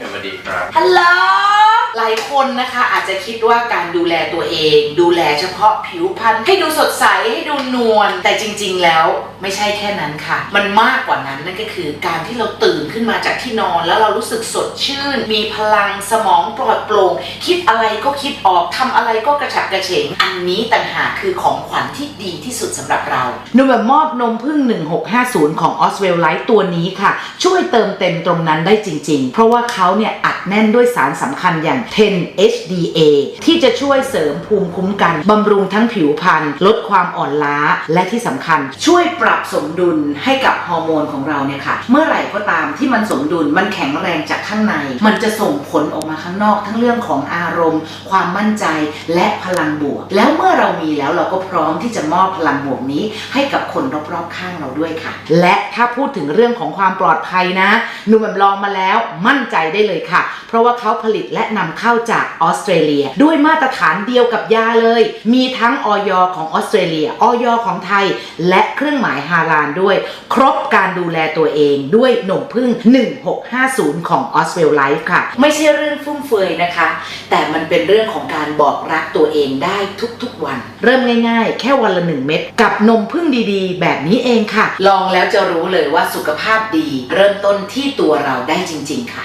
สวัสดีครับ ฮัลโหลายคนนะคะอาจจะคิดว่าการดูแลตัวเอง ดูแลเฉพาะผิวพรรณให้ดูสดใสให้ดูนวลแต่จริง ๆ แล้วไม่ใช่แค่นั้นค่ะ มันมากกว่านั้นนั่นก็คือ การที่เราตื่นขึ้นมาจากที่นอน แล้วเรารู้สึกสดชื่น มีพลังสมองปลอดโปร่งคิดอะไรก็คิดออกทำอะไรก็กระฉับกระเฉง อันนี้ต่างหากคือของขวัญที่ดีที่สุดสำหรับเราหนุ่มแบบมอบนมพึ่ง 1650 ของ o s w e l l Life ตัวนี้ค่ะ ช่วยเติมเต็มตรงนั้นได้จริง ๆ เพราะว่าเขาเนี่ยอัด แน่นด้วยสารสำคัญอย่าง 10 HDA ที่จะช่วยเสริมภูมิคุ้มกันบำรุงทั้งผิวพรรณลดความอ่อนล้าและที่สำคัญ ช่วยปรับสมดุลให้กับฮอร์โมนของเราเนี่ยค่ะ เมื่อไหร่ก็ตามที่มันสมดุลมันแข็งแรงจากข้างใน มันจะส่งผลออกมาข้างนอก ทั้งเรื่องของอารมณ์ ความมั่นใจและพลังบวก แล้วเมื่อเรามีแล้วเราก็พร้อมที่จะมอบพลังบวกนี้ ให้กับคนรอบๆข้างเราด้วยค่ะ และถ้าพูดถึงเรื่องของความปลอดภัยนะหนุ่มแบบลองมาแล้วมั่นใจได้เลยค่ะเพราะว่าเขาผลิตและนำเข้าจากออสเตรเลีย ด้วยมาตรฐานเดียวกับยาเลย มีทั้งออยของออสเตรเลียออยของไทย และเครื่องหมายฮาลาลด้วย ครบการดูแลตัวเองด้วยหนมพึ่ง 1650 ของ o s w e l l Life ค่ะ ไม่ใช่เรื่องฟุ่มเฟือยนะคะ แต่มันเป็นเรื่องของการบอกรักตัวเองได้ทุกๆวัน เริ่มง่ายๆ แค่วันละ 1 เม็ดกับนมพึ่งดีๆ แบบนี้เองค่ะ ลองแล้วจะรู้เลยว่าสุขภาพดี เริ่มต้นที่ตัวเราได้จริง ๆ ค่ะ